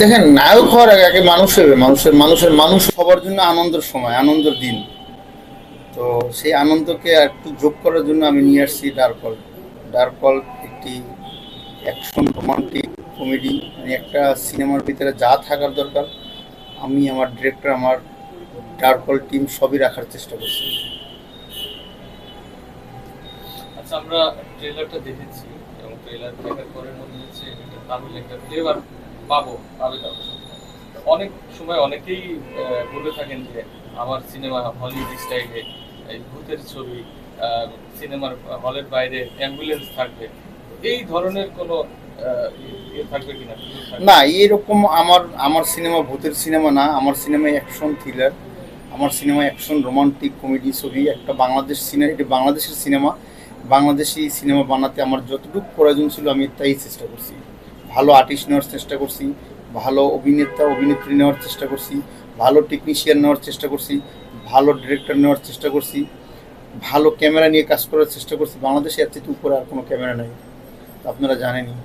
দেখেন, নায়ক হওয়ার আগে আগে মানুষের মানুষের মানুষের মানুষ সবার জন্য আনন্দের সময়, আনন্দের দিন। তো সেই আনন্দকে একটু যোগ করার জন্য আমি নিয়ে আসছি ডার্কল ডার্কল একটি অ্যাকশন রোমান্টিক কমেডি মানে একটা সিনেমার ভিতরে যা থাকার দরকার, আমি আমার ডিরেক্টর আমার ডার্কল টিম সবই রাখার চেষ্টা করছি। আচ্ছা আমরা ট্রেলারটা দেখেছি, এবং ট্রেলার দেখার পরে মনে হচ্ছে এটা একটা ফ্লেভার পাবো, পাবে অনেক সময় অনেকেই বলে থাকেন যে আমার সিনেমা হলিউড স্টাইলে এই ভূতের ছবি সিনেমার হলের বাইরে অ্যাম্বুলেন্স থাকবে। এই ধরনের কোনো ইয়ে কিছু না এরকম আমার আমার সিনেমা ভূতের সিনেমা না। আমার সিনেমা অ্যাকশন থ্রিলার। আমার সিনেমা অ্যাকশন রোমান্টিক কমেডি ছবি। একটা বাংলাদেশ সিনেমা এটা বাংলাদেশের সিনেমা। বাংলাদেশি সিনেমা বানাতে আমার যতটুকু প্রয়োজন ছিল আমি তাই চেষ্টা করছি। ভালো আর্টিস্ট নেওয়ার চেষ্টা করছি ভালো অভিনেতা অভিনেত্রী নেওয়ার চেষ্টা করছি ভালো টেকনিশিয়ান নেওয়ার চেষ্টা করছি ভালো ডিরেক্টর নেওয়ার চেষ্টা করছি ভালো ক্যামেরা নিয়ে কাজ করার চেষ্টা করছি। বাংলাদেশে এর চেয়ে উপরে আর কোনো ক্যামেরা নেই। আপনারা জানেনই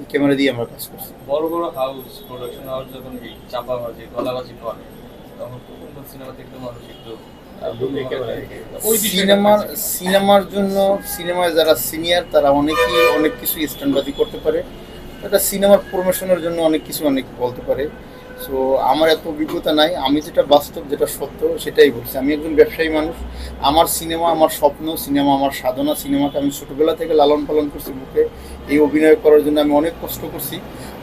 এই ক্যামেরা দিয়ে আমরা কাজ করছি। বড় বড় হাউস প্রোডাকশন হাউস যখন চাপাবাজি গলাবাজি করে তখন কোন সিনেমা দেখতে মানুষ একটু সিনেমার সিনেমার জন্য সিনেমায় যারা সিনিয়র তারা অনেকেই অনেক কিছু স্ট্যান্ডবাজি করতে পারে। এটা সিনেমার প্রমোশনের জন্য অনেক কিছু অনেক বলতে পারে। সো আমার এত অভিজ্ঞতা নাই। আমি যেটা বাস্তব, যেটা সত্য, সেটাই বলছি। আমি একজন ব্যবসায়ী মানুষ। আমার সিনেমা আমার স্বপ্ন সিনেমা আমার সাধনা সিনেমাকে আমি ছোটোবেলা থেকে লালন পালন করছি বুকে। এই অভিনয় করার জন্য আমি অনেক কষ্ট করছি।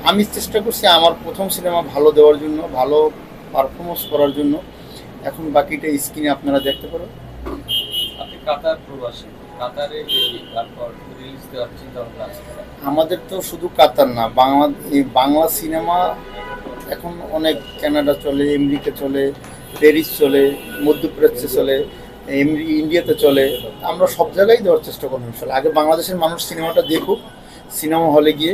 আমি চেষ্টা করছি আমার প্রথম সিনেমা ভালো দেওয়ার জন্য, ভালো পারফরমেন্স করার জন্য। এখন বাকিটা স্ক্রিনে আপনারা দেখতে পারো আপনি কাতার প্রবাসী। আমাদের তো শুধু কাতার না, বাংলা বাংলা সিনেমা এখন অনেক কানাডা চলে, আমেরিকা চলে, প্যারিস চলে, মধ্যপ্রাচ্যে চলে ইন্ডিয়াতে চলে। আমরা সব জায়গায় দেওয়ার চেষ্টা করব ইনশাল্লাহ। আগে বাংলাদেশের মানুষ সিনেমাটা দেখুক, সিনেমা হলে গিয়ে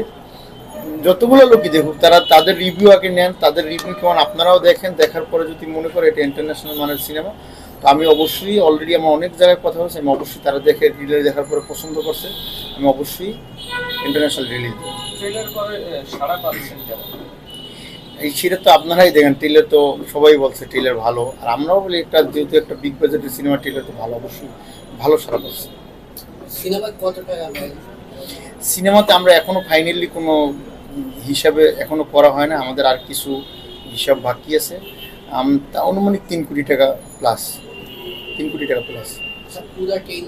যতগুলো লোকই দেখুক, তারা তাদের রিভিউ আগে নেন, তাদের রিভিউ কেমন আপনারাও দেখেন, দেখার পরে যদি মনে করে এটা ইন্টারন্যাশনাল মানের সিনেমা আমি অবশ্যই অলরেডি আমার অনেক জায়গায় কথা হয়েছে আমি অবশ্যই তারা দেখে রিলে দেখার পরে পছন্দ করছে আমি অবশ্যই ইন্টারন্যাশনাল রিলিজ এই সেটা তো আপনারাই দেখেন ট্রেলার তো সবাই বলছে ট্রেলার ভালো আর আমরাও বলি একটা যেহেতু একটা বিগ বাজেটের সিনেমা ট্রেলার তো ভালো অবশ্যই ভালো সারা পাচ্ছে। সিনেমা কত টাকা সিনেমাতে আমরা এখনও ফাইনালি কোনো হিসাবে এখনও করা হয় না আমাদের আর কিছু হিসাব বাকি আছে। আম- তা তিন কোটি টাকা প্লাস তিন কোটি টাকা প্লাস আচ্ছা কি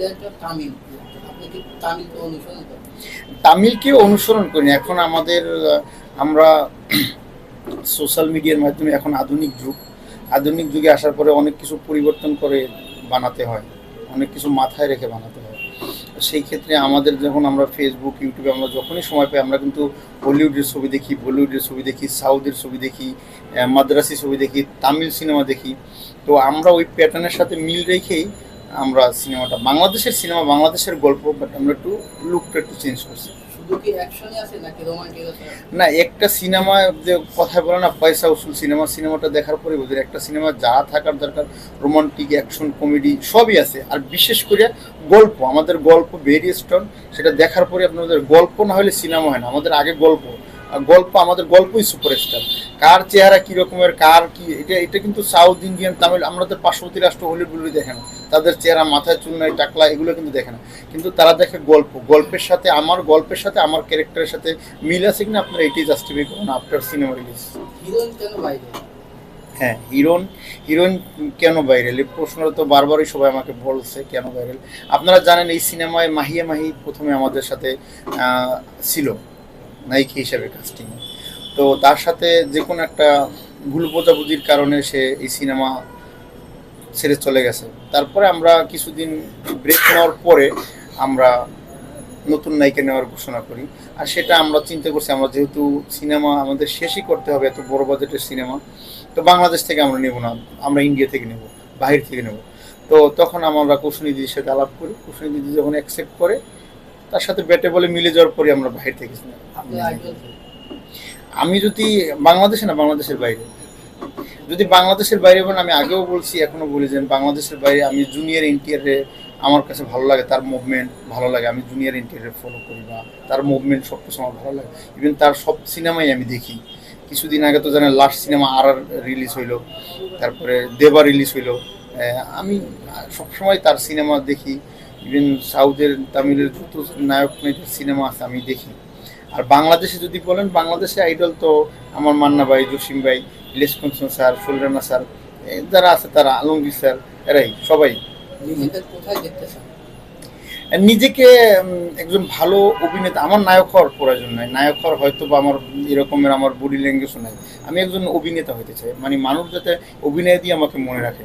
তামিলকে অনুসরণ করি এখন আমাদের আমরা সোশ্যাল মিডিয়ার মাধ্যমে এখন আধুনিক যুগ। আধুনিক যুগে আসার পরে অনেক কিছু পরিবর্তন করে বানাতে হয়। অনেক কিছু মাথায় রেখে বানাতে হয়। সেই ক্ষেত্রে আমাদের যখন আমরা ফেসবুক ইউটিউবে আমরা যখনই সময় পাই, আমরা কিন্তু বলিউডের ছবি দেখি বলিউডের ছবি দেখি সাউথের ছবি দেখি মাদ্রাসি ছবি দেখি, তামিল সিনেমা দেখি। তো আমরা ওই প্যাটার্নের সাথে মিল রেখেই আমরা সিনেমাটা, বাংলাদেশের সিনেমা, বাংলাদেশের গল্প বাট আমরা একটু লুকটা একটু চেঞ্জ করছি। না, একটা সিনেমা যে কথা বলে না, পয়সা উসুল সিনেমা সিনেমাটা দেখার পরে বোঝেন একটা সিনেমা যা থাকার দরকার রোমান্টিক অ্যাকশন কমেডি সবই আছে। আর বিশেষ করে গল্প, আমাদের গল্প ভেরি স্ট্রং সেটা দেখার পরে আপনাদের গল্প না হলে সিনেমা হয় না, আমাদের আগে গল্প। গল্প আমাদের গল্পই সুপারস্টার। কার চেহারা কী রকমের কার কি এটা এটা কিন্তু সাউথ ইন্ডিয়ান তামিল আমাদের পার্শ্ববর্তী রাষ্ট্র হলিউডগুলো দেখে না। তাদের চেহারা মাথায় চুল নাই টাকলা এগুলো কিন্তু দেখে না। কিন্তু তারা দেখে গল্প। গল্পের সাথে আমার গল্পের সাথে আমার ক্যারেক্টারের সাথে মিল আছে কিনা আপনারা এটাই জাস্টিফাই করুন আফটার সিনেমা রিলিজ হ্যাঁ হিরোইন হিরোইন কেন ভাইরাল এই প্রশ্নটা তো বারবারই সবাই আমাকে বলছে কেন ভাইরাল আপনারা জানেন এই সিনেমায় মাহিয়া মাহি প্রথমে আমাদের সাথে ছিল। নায়িকা হিসাবে কাস্টিং তো তার সাথে যে কোনো একটা ভুল বোঝাবুঝির কারণে সে এই সিনেমা ছেড়ে চলে গেছে। তারপরে আমরা কিছুদিন ব্রেক নেওয়ার পরে আমরা নতুন নায়িকা নেওয়ার ঘোষণা করি। আর সেটা আমরা চিন্তা করছি, আমরা যেহেতু সিনেমা আমাদের শেষই করতে হবে, এত বড় বাজেটের সিনেমা তো বাংলাদেশ থেকে আমরা নেব না, আমরা ইন্ডিয়া থেকে নেব, বাহির থেকে নেব। তো তখন আমরা কৌশনীদির সাথে আলাপ করি কৌশনীদি যখন অ্যাকসেপ্ট করে তার সাথে ব্যাটে বলে মিলে যাওয়ার পরে আমরা বাইরে থেকে আমি যদি বাংলাদেশে না বাংলাদেশের বাইরে। যদি বাংলাদেশের বাইরে বলেন আমি আগেও বলছি এখনও বলি যে বাংলাদেশের বাইরে আমি জুনিয়র এনটিআরে আমার কাছে ভালো লাগে তার মুভমেন্ট ভালো লাগে। আমি জুনিয়র এনটিআরে ফলো করি বা তার মুভমেন্ট সব কিছু আমার ভালো লাগে। ইভেন তার সব সিনেমাই আমি দেখি। কিছুদিন আগে তো জানেন লাস্ট সিনেমা আর আর রিলিজ হইল তারপরে দেবা রিলিজ হইল। আমি সবসময় তার সিনেমা দেখি। ইভেন সাউথের তামিলের যত নায়ক নায়িকার সিনেমা আছে আমি দেখি। আর বাংলাদেশে যদি বলেন বাংলাদেশে আইডল তো আমার মান্না ভাই জসিম ভাই ইলেশ কনসন স্যার সুলরানা স্যার যারা আছে তারা আলমগীর স্যার এরাই সবাই। কোথায় দেখতে চান? নিজেকে একজন ভালো অভিনেতা আমার নায়ক হওয়ার প্রয়োজন নাই। নায়ক হওয়ার হয়তো বা আমার এরকমের আমার বডি ল্যাঙ্গুয়েজও নাই। আমি একজন অভিনেতা হতে চাই। মানে মানুষ যাতে অভিনয় দিয়ে আমাকে মনে রাখে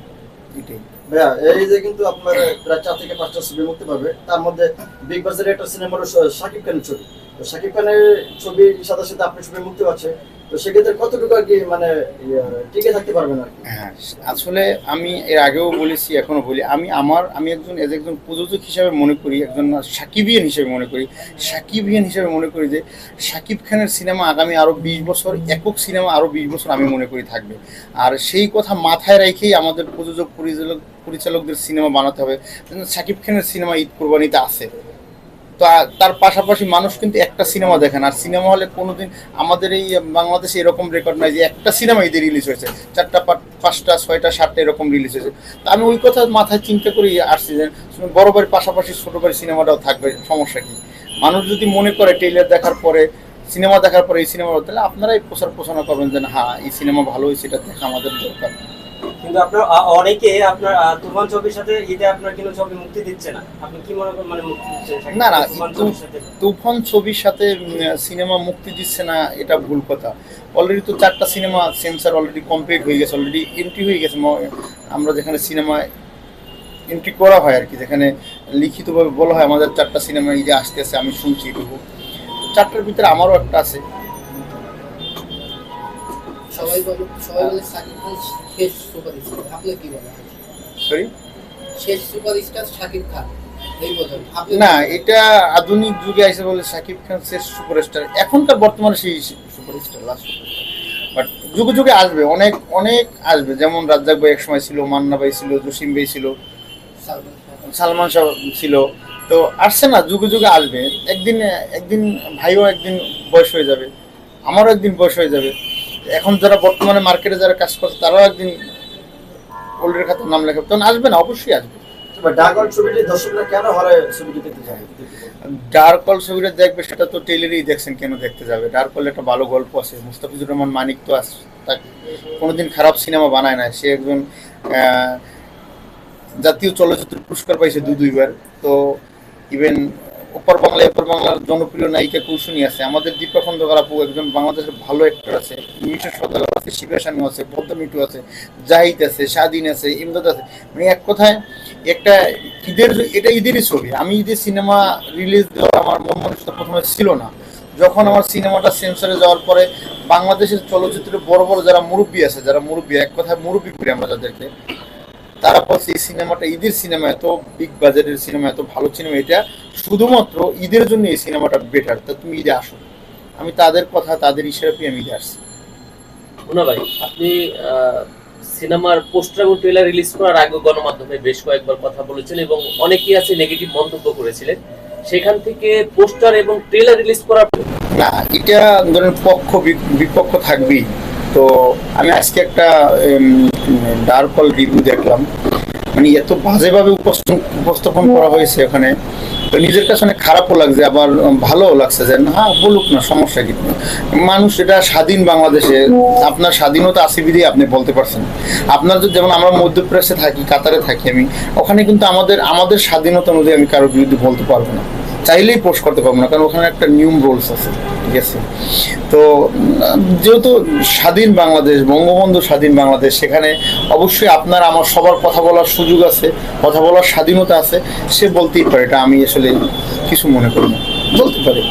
এটাই। ভাইয়া, এই যে কিন্তু আপনার, প্রায় চার থেকে পাঁচটা ছবি মুক্তি পাবে, তার মধ্যে বিগ বাজারের একটা সিনেমার শাকিব খানের ছবি। তো খানের ছবির সাথে সাথে আপনার ছবি মুক্তি পাচ্ছে তো সেক্ষেত্রে কতটুকু আর কি মানে ইয়া, টিকে থাকতে পারবেন আর হ্যাঁ আসলে আমি এর আগেও বলেছি এখনও বলি আমি আমার আমি একজন এজ একজন প্রযোজক হিসাবে মনে করি একজন সাকিবিয়ান হিসেবে মনে করি সাকিবিয়ান হিসেবে মনে করি যে সাকিব খানের সিনেমা আগামী আরও বিশ বছর একক সিনেমা আরও বিশ বছর আমি মনে করি থাকবে। আর সেই কথা মাথায় রেখেই আমাদের প্রযোজক পরিচালক পরিচালকদের সিনেমা বানাতে হবে। সাকিব খানের সিনেমা ঈদ কোরবানিতে আছে। তো তার পাশাপাশি মানুষ কিন্তু একটা সিনেমা দেখেন আর সিনেমা হলে কোনোদিন আমাদের এই বাংলাদেশে এরকম রেকর্ড নাই যে একটা সিনেমা ঈদে রিলিজ হয়েছে। চারটা পাঁচ- পাঁচটা, ছয়টা, সাতটা এরকম রিলিজ হয়েছে। তা আমি ওই কথা মাথায় চিন্তা করি আসছি যে বড় বাড়ির পাশাপাশি ছোট বাড়ির সিনেমাটাও থাকবে, সমস্যা কি? মানুষ যদি মনে করে ট্রেলার দেখার পরে, সিনেমা দেখার পরে এই সিনেমা তাহলে আপনারাই প্রচার প্রচারণা করবেন যে হ্যাঁ এই সিনেমা ভালো হয়েছে, এটা দেখা আমাদের দরকার। কিন্তু আপনার অনেকে আপনার তুফান ছবির সাথে ঈদে আপনার কোনো ছবি মুক্তি দিচ্ছে না। আপনি কি মনে করেন মানে মুক্তি দিচ্ছে না, না, তুফান ছবির সাথে? সিনেমা মুক্তি দিচ্ছে না এটা ভুল কথা। অলরেডি তো চারটা সিনেমা সেন্সার অলরেডি কমপ্লিট হয়ে গেছে অলরেডি এন্ট্রি হয়ে গেছে আমরা যেখানে সিনেমা এন্ট্রি করা হয় আর কি যেখানে লিখিতভাবে বলা হয় আমাদের চারটা সিনেমা এই যে আসতে আসে আমি শুনছি এটুকু। চারটার ভিতরে আমারও একটা আছে। সবাই বলে সবাই বলে শাকিব খান শেষ সুপারস্টার আপনি কি বলেন? সরি শেষ সুপারস্টার শাকিব খান। না এটা আধুনিক যুগে এসে বলে সাকিব খান শেষ সুপারস্টার এখনকার বর্তমানে সেই সুপারস্টার লাস্ট বাট যুগে যুগে আসবে অনেক অনেক আসবে। যেমন রাজ্জাক ভাই এক সময় ছিল মান্না ভাই ছিল জসিম ভাই ছিল সালমান শাহ ছিল। তো আসছে না যুগে যুগে আসবে। একদিন একদিন ভাইও একদিন বয়স হয়ে যাবে আমারও একদিন বয়স হয়ে যাবে। এখন যারা বর্তমানে মার্কেটে যারা কাজ করছে তারাও একদিন ওল্ডের খাতার নাম লেখাবে। তখন আসবে না অবশ্যই আসবে। ডার্ক কল ছবিটা দেখবে সেটা তো টেইলারেই দেখছেন কেন দেখতে যাবে? ডার্ক কল একটা ভালো গল্প আছে মুস্তাফিজুর রহমান মানিক তো আস কোনোদিন খারাপ সিনেমা বানায় না সে একজন জাতীয় চলচ্চিত্র পুরস্কার পাইছে দু দুইবার তো ইভেন ওপর বাংলা এপর বাংলার জনপ্রিয় নায়িকা কৌশনী আছে, আমাদের দীপা খন্দকার আপু একজন বাংলাদেশের ভালো অ্যাক্টর আছে, মিঠু সদাগর আছে শিবা আছে, পদ্ম মিঠু আছে, জাহিদ আছে, স্বাধীন আছে, ইমদাদ আছে। মানে এক কথায় একটা ঈদের এটা ঈদেরই ছবি। আমি ঈদের সিনেমা রিলিজ দেওয়ার আমার মন মানুষটা প্রথমে ছিল না। যখন আমার সিনেমাটা সেন্সরে যাওয়ার পরে বাংলাদেশের চলচ্চিত্রে বড় বড় যারা মুরব্বী আছে, যারা মুরব্বী, এক কথায় মুরব্বী করি আমরা যাদেরকে। তারা বলছে এই সিনেমাটা ঈদের সিনেমা এত বিগ বাজেটের সিনেমা এত ভালো সিনেমা এটা শুধুমাত্র ঈদের জন্য এই সিনেমাটা বেটার তা তুমি ঈদে আসো। আমি তাদের কথা তাদের হিসাবে আমি ঈদে আসছি। ভাই আপনি সিনেমার পোস্টার এবং ট্রেলার রিলিজ করার আগে গণমাধ্যমে বেশ কয়েকবার কথা বলেছেন এবং অনেকেই আছে নেগেটিভ মন্তব্য করেছিলেন। সেখান থেকে পোস্টার এবং ট্রেলার রিলিজ করার না এটা ধরেন পক্ষ বিপক্ষ থাকবেই। তো আমি আজকে একটা ডার্ক কল রিভিউ দেখলাম। মানে এত বাজেভাবে উপস্থাপন করা হয়েছে ওখানে। তো নিজের কাছে অনেক খারাপও লাগছে, আবার ভালোও লাগছে যে, না, বলুক না, সমস্যা কি? মানুষ এটা স্বাধীন বাংলাদেশে, আপনার স্বাধীনতা আছে বিধেই আপনি বলতে পারছেন। আপনার যদি যেমন আমরা মধ্যপ্রদেশে থাকি, কাতারে থাকি আমি, ওখানে কিন্তু আমাদের আমাদের স্বাধীনতা অনুযায়ী আমি কারোর বিরুদ্ধে বলতে পারব না। চাইলেই পোস্ট করতে পারব না, কারণ ওখানে একটা নিয়ম রুলস আছে, ঠিক আছে? তো, যেহেতু স্বাধীন বাংলাদেশ, বঙ্গবন্ধু স্বাধীন বাংলাদেশ, সেখানে অবশ্যই আপনার, আমার সবার কথা বলার সুযোগ আছে, কথা বলার স্বাধীনতা আছে, সে বলতেই পারে, এটা আমি আসলে কিছু মনে করি না, বলতে পারে।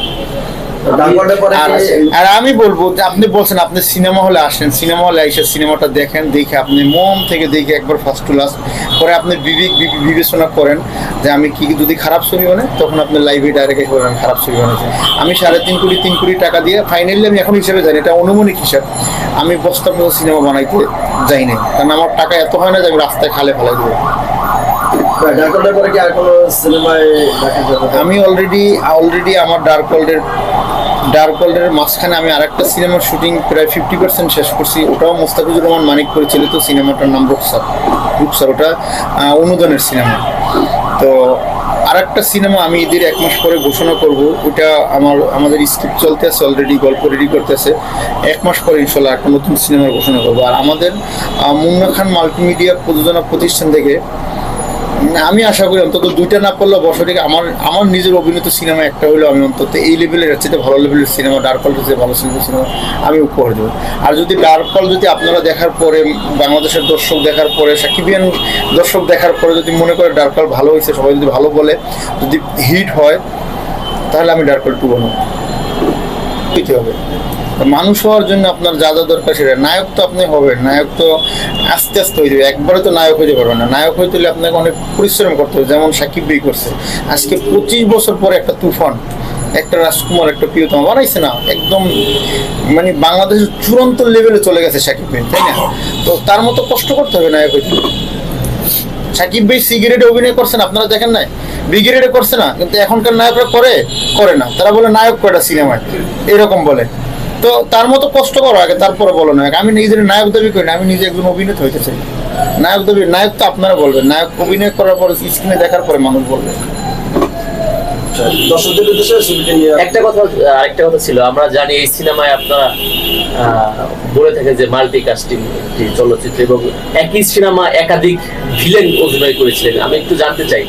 আর আমি বলব যে আপনি বলছেন আপনি সিনেমা হলে আসেন। সিনেমা হলে এসে সিনেমাটা দেখেন দেখে আপনি মন থেকে দেখে একবার ফার্স্ট টু লাস্ট পরে আপনি বিবেক বিবেচনা করেন যে আমি কি যদি খারাপ ছবি বানাই তখন আপনি লাইভে ডাইরেক্ট বলেন খারাপ ছবি বানাইছেন আমি সাড়ে তিন কোটি তিন কোটি টাকা দিয়ে ফাইনালি আমি এখন হিসেবে জানি এটা অনুমানিক হিসাব। আমি বস্তা মতো সিনেমা বানাইতে যাই নাই। কারণ আমার টাকা এত হয় না যে আমি রাস্তায় খালে ফেলাই দেবো। আমি অলরেডি অলরেডি আমার ডার্ক ওয়ার্ল্ডের ডার্ক ওয়ার্ল্ডের মাঝখানে আমি আরেকটা সিনেমার শুটিং প্রায় ফিফটি পার্সেন্ট শেষ করছি। ওটাও মোস্তাফিজুর রহমান মানিক পরিচালিত সিনেমাটার নাম রুকসার রুকসার ওটা অনুদানের সিনেমা। তো আরেকটা সিনেমা আমি ঈদের এক মাস পরে ঘোষণা করব ওটা আমার, আমাদের স্ক্রিপ্ট চলতে আছে অলরেডি গল্প রেডি করতেছে। এক মাস পরে ইনশাল্লাহ একটা নতুন সিনেমার ঘোষণা করব। আর আমাদের মুন্না খান মাল্টিমিডিয়া প্রযোজনা প্রতিষ্ঠান থেকে আমি আশা করি অন্তত দুইটা না পড়লেও বছর আমার আমার নিজের অভিনীত সিনেমা একটা হলেও আমি অন্তত এই লেভেলের চেয়ে ভালো লেভেলের সিনেমা ডার্ক হল ভালো সিনেমা সিনেমা আমি উপহার দেবো। আর যদি ডার্ক যদি আপনারা দেখার পরে, বাংলাদেশের দর্শক দেখার পরে, সাকিবিয়ান দর্শক দেখার পরে যদি মনে করে ডার্ক ভালো হয়েছে, সবাই যদি ভালো বলে, যদি হিট হয়, তাহলে আমি ডার্ক হল টু বানাবো। হবে। মানুষ হওয়ার জন্য আপনার যা যা দরকার সেটা। নায়ক তো আপনি হবেন, নায়ক তো আস্তে আস্তে হয়ে যাবে। একবারে তো নায়ক হতে পারবেন না। নায়ক হইতে হলে আপনাকে অনেক পরিশ্রম করতে হবে, যেমন সাকিব বই করছে। আজকে পঁচিশ বছর পরে একটা তুফান, একটা রাজকুমার, একটা প্রিয়তম বানাইছে না, একদম মানে বাংলাদেশের চূড়ান্ত লেভেলে চলে গেছে সাকিব ভাই, তাই না? তো তার মতো কষ্ট করতে হবে নায়ক হইতে। সাকিব ভাই সিগারেটে অভিনয় করছেন আপনারা দেখেন নাই? ব্রিগেডে করছে না, কিন্তু এখনকার নায়করা করে করে না। তারা বলে নায়ক কয়টা সিনেমায়? এরকম বলে। তো তার মতো কষ্ট করো আগে তারপরে বলো নায়ক আমি নিজের নায়ক দাবি করি না আমি নিজে একজন অভিনেতা হইতে চাই। নায়ক দাবি নায়ক তো আপনারা বলবেন। নায়ক অভিনয় করার পরে স্ক্রিনে দেখার পরে মানুষ বলবে। আচ্ছা, একটা কথা আরেকটা কথা ছিল আমরা জানি এই সিনেমায় আপনারা আহ, বলে থাকেন যে মাল্টি কাস্টিং চলচ্চিত্র এবং একই সিনেমা একাধিক ভিলেন অভিনয় করেছিলেন। আমি একটু জানতে চাই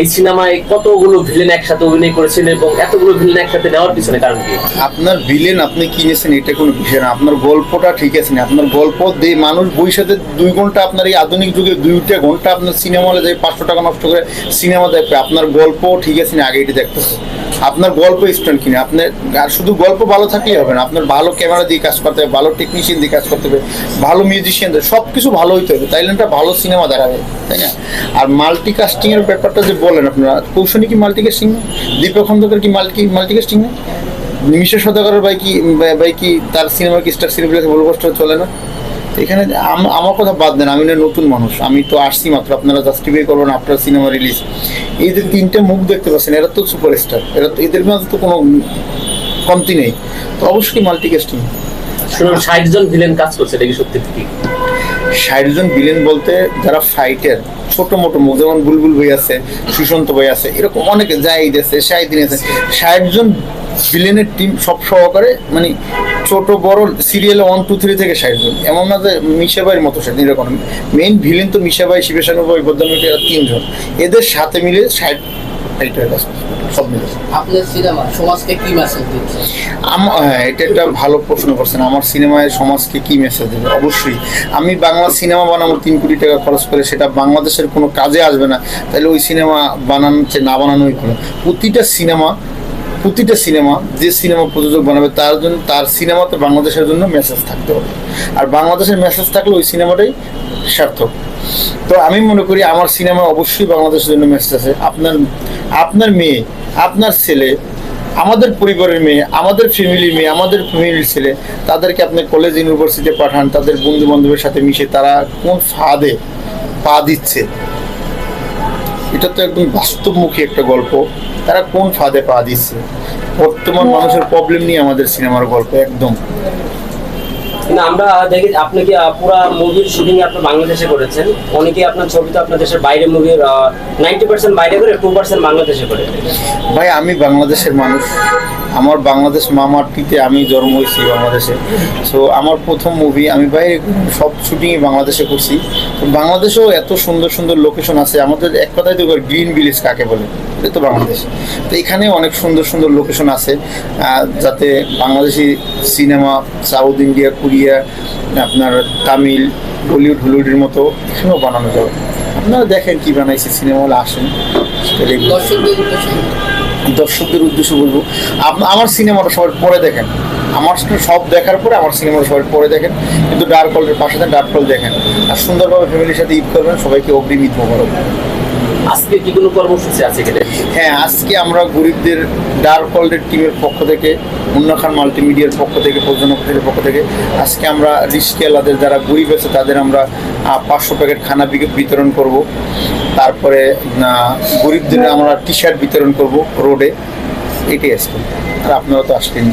এই সিনেমায় কতগুলো ভিলেন একসাথে অভিনয় করেছিলেন এবং এতগুলো ভিলেন একসাথে নেওয়ার পিছনে কারণ কি? আপনার ভিলেন আপনি কিনেছেন এটা কোনো বিষয় না। আপনার গল্পটা ঠিক আছে না? আপনার গল্প দিয়ে মানুষ সাথে দুই ঘণ্টা আপনার এই আধুনিক যুগে দুইটা ঘণ্টা আপনার সিনেমা হলে যায় পাঁচশো টাকা নষ্ট করে সিনেমা দেখবে। আপনার গল্প ঠিক আছে না? আগে এটা দেখতেছে। আপনার গল্প স্টুডেন্ট কিনে? আপনার আর শুধু গল্প ভালো থাকলেই হবে না। আপনার ভালো ক্যামেরা দিয়ে কাজ করতে হবে, ভালো টেকনিশিয়ান দিয়ে কাজ করতে হবে, ভালো মিউজিশিয়ান সব কিছু ভালো হইতে হবে। তাইলে একটা ভালো সিনেমা দেখাবে, তাই না? আর মাল্টি কাস্টিং এর ব্যাপারটা যে বলেন আপনারা কৌশলী কি মাল্টি কাস্টিং দীপক খন্দকার কি মাল্টি মাল্টি কাস্টিং না নিমিষের সদাগরের ভাই কি ভাই কি তার সিনেমা কি স্টার সিনেপ্লেক্স ব্লকবাস্টার চলে না। এখানে আমার কথা বাদ দেন, আমি না নতুন মানুষ, আমি তো আসছি মাত্র, আপনারা জাস্টিফাই করবেন আপনার সিনেমা রিলিজ এই যে তিনটে মুখ দেখতে পাচ্ছেন, এরা তো সুপারস্টার এরা তো, এদের মধ্যে তো কোনো কমতি নেই। তো অবশ্যই মাল্টিকাস্টিং শুনুন, ষাট জন ভিলেন কাজ করছে এটা কি সত্যি কি। ষাট জন ভিলেন বলতে যারা ফাইটার ছোট মোটো মুখ যেমন বুলবুল ভাই আছে সুশান্ত ভাই আছে এরকম অনেকে জাহিদ আছে শাহিদিন আছে ষাট জন ভিলেনের টিম সব সহকারে মানে ছোট বড় সিরিয়ালে ওয়ান টু থ্রি থেকে ষাট জন। এমন না যে মিশাবাইয়ের মতো সেটা এরকম মেইন ভিলেন তো মিশাবাই শিবেশানু ভাই তিনজন। এদের সাথে মিলে ষাট ফাইটার করছে, সব মিলে আপনার সিনেমা সমাজকে কি মেসেজ দিচ্ছে? এটা একটা ভালো প্রশ্ন করছেন। আমার সিনেমায় সমাজকে কি মেসেজ দেবে? অবশ্যই। আমি বাংলা সিনেমা বানাবো তিন কোটি টাকা খরচ করে সেটা বাংলাদেশের কোনো কাজে আসবে না। তাহলে ওই সিনেমা বানানো না বানানোই কোনো প্রতিটা সিনেমা প্রতিটা সিনেমা যে সিনেমা প্রযোজক বানাবে তার জন্য, তার সিনেমাতে বাংলাদেশের জন্য মেসেজ থাকতে হবে। আর বাংলাদেশের মেসেজ থাকলে ওই সিনেমাটাই সার্থক। তো আমি মনে করি আমার সিনেমা অবশ্যই বাংলাদেশের জন্য মেসেজ আছে। আপনার আপনার মেয়ে, আপনার ছেলে, আমাদের পরিবারের মেয়ে, আমাদের ফ্যামিলির মেয়ে, আমাদের ফ্যামিলির ছেলে, তাদেরকে আপনি কলেজ ইউনিভার্সিটিতে পাঠান, তাদের বন্ধু বান্ধবের সাথে মিশে তারা কোন ফাঁদে পা দিচ্ছে? এটা তো একদম বাস্তবমুখী একটা গল্প। তারা কোন ফাঁদে পা দিচ্ছে? বর্তমান মানুষের প্রবলেম নিয়ে আমাদের সিনেমার গল্প একদম। না আমরা দেখি আপনি কি পুরা মুভির শুটিং আপনি বাংলাদেশে করেছেন? অনেকে আপনার ছবি তো আপনার দেশের বাইরে মুভির নাইনটি পার্সেন্ট বাইরে করে টু পার্সেন্ট বাংলাদেশে করে। ভাই আমি বাংলাদেশের মানুষ। আমার বাংলাদেশ মামাটিতে আমি জন্ম হয়েছি বাংলাদেশে। সো আমার প্রথম মুভি আমি বাইরে সব শুটিংই বাংলাদেশে করছি। তো বাংলাদেশেও এত সুন্দর সুন্দর লোকেশন আছে। আমাদের এক কথায় তো গ্রিন ভিলেজ কাকে বলে? এটা তো বাংলাদেশ। তো এখানে অনেক সুন্দর সুন্দর লোকেশন আছে। যাতে Bangladeshi cinema south India Korea আপনার তামিল বলিউড হলিউডের মতো এখানেও বানানো যাবে আপনারা দেখেন কি বানাইছে সিনেমা হলে আসেন। দর্শকদের উদ্দেশ্যে বলব আমার সিনেমাটা সবাই পরে দেখেন। আমার সব দেখার পরে আমার সিনেমাটা সবাই পরে দেখেন। কিন্তু ডার্ক হলের পাশে ডার্ক হল দেখেন। আর সুন্দরভাবে ফ্যামিলির সাথে ঈদ করবেন সবাইকে অগ্রিম ঈদ মোবারক। আজকে কি কোনো কর্মসূচি আছে কেটে হ্যাঁ আজকে আমরা গরিবদের ডার্ক ওয়ার্ল্ডের টিমের পক্ষ থেকে মুন্না খান মাল্টিমিডিয়ার পক্ষ থেকে প্রযোজনের পক্ষ থেকে আজকে আমরা রিস্কেলাদের যারা গরিব আছে তাদের আমরা পাঁচশো প্যাকেট খানা বিতরণ করব। তারপরে গরিবদের আমরা টি শার্ট বিতরণ করব রোডে। এটি আসবেন আর আপনারা তো আসলেন